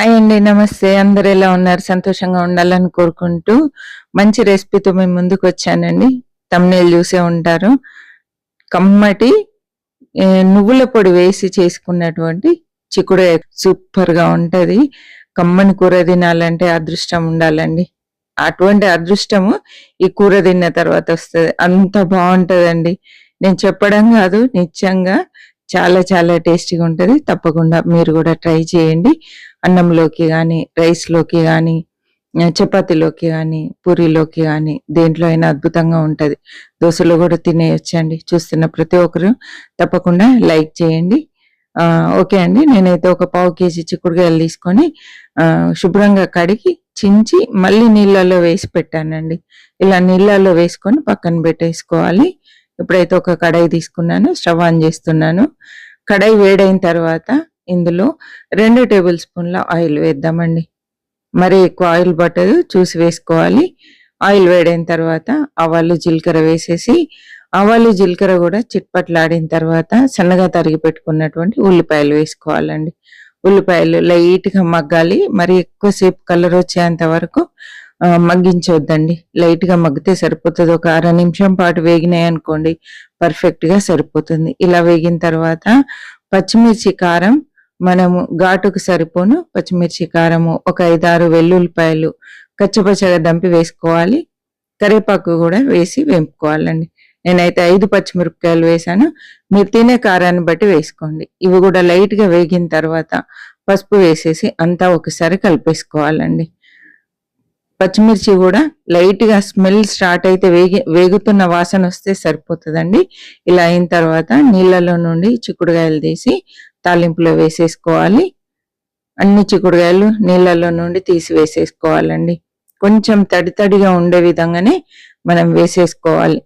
Hi అండి నమస్తే. అందరు ఎలా ఉన్నారు? సంతోషంగా ఉండాలని కోరుకుంటూ మంచి రెసిపీతో మేము ముందుకు వచ్చానండి. తమ్నేలు చూసే ఉంటారు. కమ్మటి నువ్వుల పొడి వేసి చేసుకున్నటువంటి చిక్కుడు సూపర్గా ఉంటది. కమ్మని కూర తినాలంటే అదృష్టం ఉండాలండి. అటువంటి అదృష్టము ఈ కూర తిన్న తర్వాత వస్తుంది. అంత బాగుంటుందండి. నేను చెప్పడం కాదు నిత్యంగా చాలా చాలా టేస్టీగా ఉంటది. తప్పకుండా మీరు కూడా ట్రై చేయండి. అన్నంలోకి కానీ రైస్లోకి కానీ చపాతీలోకి కానీ పూరీలోకి కానీ దేంట్లో అయినా అద్భుతంగా ఉంటుంది. దోశలో కూడా తినేయొచ్చండి. చూస్తున్న ప్రతి ఒక్కరు తప్పకుండా లైక్ చేయండి. ఓకే అండి. నేనైతే ఒక పావు కేజీ చిక్కుడుకాయలు తీసుకొని శుభ్రంగా కడిగి చించి మళ్ళీ నీళ్ళల్లో వేసి పెట్టానండి. ఇలా నీళ్ళల్లో వేసుకొని పక్కన పెట్టేసుకోవాలి. ఇప్పుడైతే ఒక కడాయి తీసుకున్నాను. స్టవ్ ఆన్ చేస్తున్నాను. కడాయి వేడైన తర్వాత ఇందులో రెండు టేబుల్ స్పూన్ల ఆయిల్ వేద్దామండి. మరి ఎక్కువ ఆయిల్ పట్టదు చూసి వేసుకోవాలి. ఆయిల్ వేడైన తర్వాత ఆవాలు జీలకర్ర వేసేసి ఆవాలు జీలకర్ర కూడా చిట్పట్లాడిన తర్వాత సన్నగా తరిగి పెట్టుకున్నటువంటి ఉల్లిపాయలు వేసుకోవాలండి. ఉల్లిపాయలు లైట్గా మగ్గాలి. మరి ఎక్కువసేపు కలర్ వచ్చేంత వరకు మగ్గించొద్దండి. లైట్గా మగ్గితే సరిపోతుంది. ఒక అర నిమిషం పాటు వేగినాయి అనుకోండి పర్ఫెక్ట్గా సరిపోతుంది. ఇలా వేగిన తర్వాత పచ్చిమిర్చి కారం మనము ఘాటుకు సరిపోను పచ్చిమిర్చి కారము ఒక ఐదారు వెల్లుల్లిపాయలు కచ్చపచ్చగా దంపి వేసుకోవాలి. కరివేపాకు కూడా వేసి వేపుకోవాలండి. నేనైతే ఐదు పచ్చిమిరపకాయలు వేసాను. మీరు తినే కారాన్ని బట్టి వేసుకోండి. ఇవి కూడా లైట్గా వేగిన తర్వాత పసుపు వేసేసి అంతా ఒకసారి కలిపేసుకోవాలండి. పచ్చిమిర్చి కూడా లైట్గా స్మెల్ స్టార్ట్ అయితే వేగి వేగుతున్న వాసన వస్తే సరిపోతుందండి. ఇలా అయిన తర్వాత నీళ్ళలో నుండి చిక్కుడుకాయలు తీసి తాలింపులో వేసేసుకోవాలి. అన్ని చిక్కుడుకాయలు నీళ్ళలో నుండి తీసి వేసేసుకోవాలండి కొంచెం తడి తడిగా ఉండే విధంగానే మనం వేసేసుకోవాలి.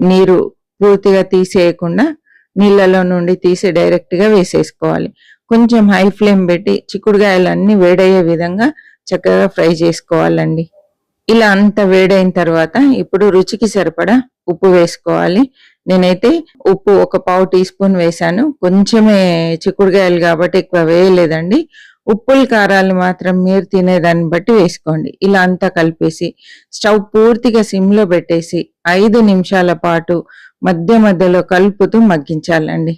నీరు పూర్తిగా తీసేయకుండా నీళ్ళలో నుండి తీసి డైరెక్ట్గా వేసేసుకోవాలి. కొంచెం హై ఫ్లేమ్ పెట్టి చిక్కుడుకాయలు వేడయ్యే విధంగా చక్కగా ఫ్రై చేసుకోవాలండి. ఇలా అంత వేడైన తర్వాత ఇప్పుడు రుచికి సరిపడా ఉప్పు వేసుకోవాలి. నేనైతే ఉప్పు ఒక పావు టీ స్పూన్ వేసాను కొంచెమే చిక్కుడుకాయలు కాబట్టి ఎక్కువ వేయలేదండి. ఉప్పులు కారాలు మాత్రం మీరు తినేదాన్ని బట్టి వేసుకోండి. ఇలా అంతా కలిపేసి స్టవ్ పూర్తిగా సిమ్లో పెట్టేసి ఐదు నిమిషాల పాటు మధ్య మధ్యలో కలుపుతూ మగ్గించాలండి.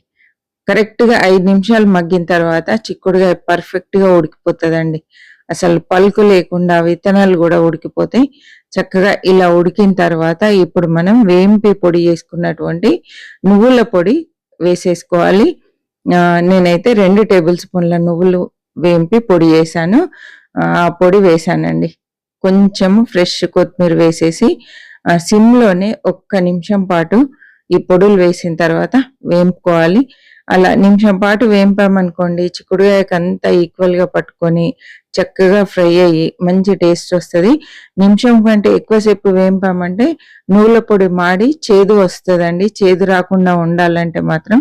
కరెక్ట్గా ఐదు నిమిషాలు మగ్గిన తర్వాత చిక్కుడుకాయ పర్ఫెక్ట్గా ఉడికిపోతుందండి. అసలు పలుకు లేకుండా విత్తనాలు కూడా ఉడికిపోతాయి. చక్కగా ఇలా ఉడికిన తర్వాత ఇప్పుడు మనం వేంపి పొడి చేసుకున్నటువంటి నువ్వుల పొడి వేసేసుకోవాలి. నేనైతే రెండు టేబుల్ స్పూన్ల నువ్వులు వేంపి పొడి చేశాను ఆ పొడి వేసానండి. కొంచెం ఫ్రెష్ కొత్తిమీర వేసేసి ఆ, సిమ్లోనే ఒక్క నిమిషం పాటు ఈ పొడులు వేసిన తర్వాత వేంపుకోవాలి. అలా నిమిషం పాటు వేంపామనుకోండి చిక్కుడుకాయకి అంతా ఈక్వల్గా పట్టుకొని చక్కగా ఫ్రై అయ్యి మంచి టేస్ట్ వస్తుంది. నిమిషం కంటే ఎక్కువసేపు వేంపామంటే నూల పొడి మాడి చేదు వస్తుందండి. చేదు రాకుండా ఉండాలంటే మాత్రం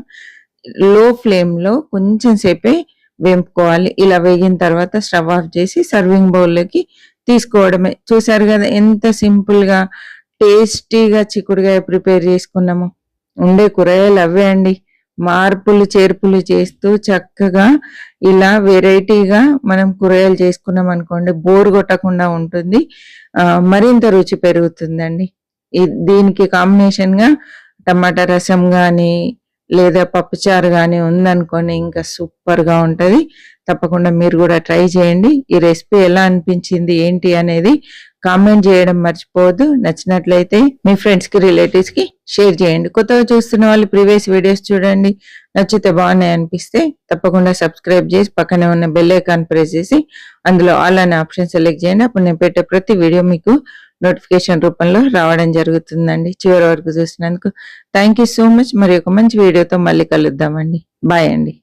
లో ఫ్లేమ్లో కొంచెం సేపే వేంపుకోవాలి. ఇలా వేగిన తర్వాత స్టవ్ ఆఫ్ చేసి సర్వింగ్ బౌల్లోకి తీసుకోవడమే. చూసారు కదా ఎంత సింపుల్గా టేస్టీగా చిక్కుడుగా ప్రిపేర్ చేసుకున్నాము. ఉండే కూరగాయలు అవే అండి. మార్పులు చేర్పులు చేస్తూ చక్కగా ఇలా వెరైటీగా మనం కూరగాయలు చేసుకున్నాం అనుకోండి బోర్ కొట్టకుండా ఉంటుంది. మరింత రుచి పెరుగుతుందండి. దీనికి కాంబినేషన్గా టమాటా రసం కానీ లేదా పప్పుచారు కానీ ఉందనుకోండి ఇంకా సూపర్గా ఉంటుంది. తప్పకుండా మీరు కూడా ట్రై చేయండి. ఈ రెసిపీ ఎలా అనిపించింది ఏంటి అనేది కామెంట్ చేయడం మర్చిపోవద్దు. నచ్చినట్లయితే మీ ఫ్రెండ్స్కి రిలేటివ్స్కి షేర్ చేయండి. కొత్తగా చూస్తున్న వాళ్ళు ప్రీవియస్ వీడియోస్ చూడండి. నచ్చితే బాగున్నాయి అనిపిస్తే తప్పకుండా సబ్స్క్రైబ్ చేసి పక్కనే ఉన్న బెల్ ఐకాన్ ప్రెస్ చేసి అందులో ఆల్ అనే ఆప్షన్ సెలెక్ట్ చేయండి. అప్పుడు నేను పెట్టే ప్రతి వీడియో మీకు నోటిఫికేషన్ రూపంలో రావడం జరుగుతుందండి. చివరి వరకు చూసినందుకు థ్యాంక్ యూ సో మచ్ మరి ఒక మంచి వీడియోతో మళ్ళీ కలుద్దామండి. బాయ్ అండి.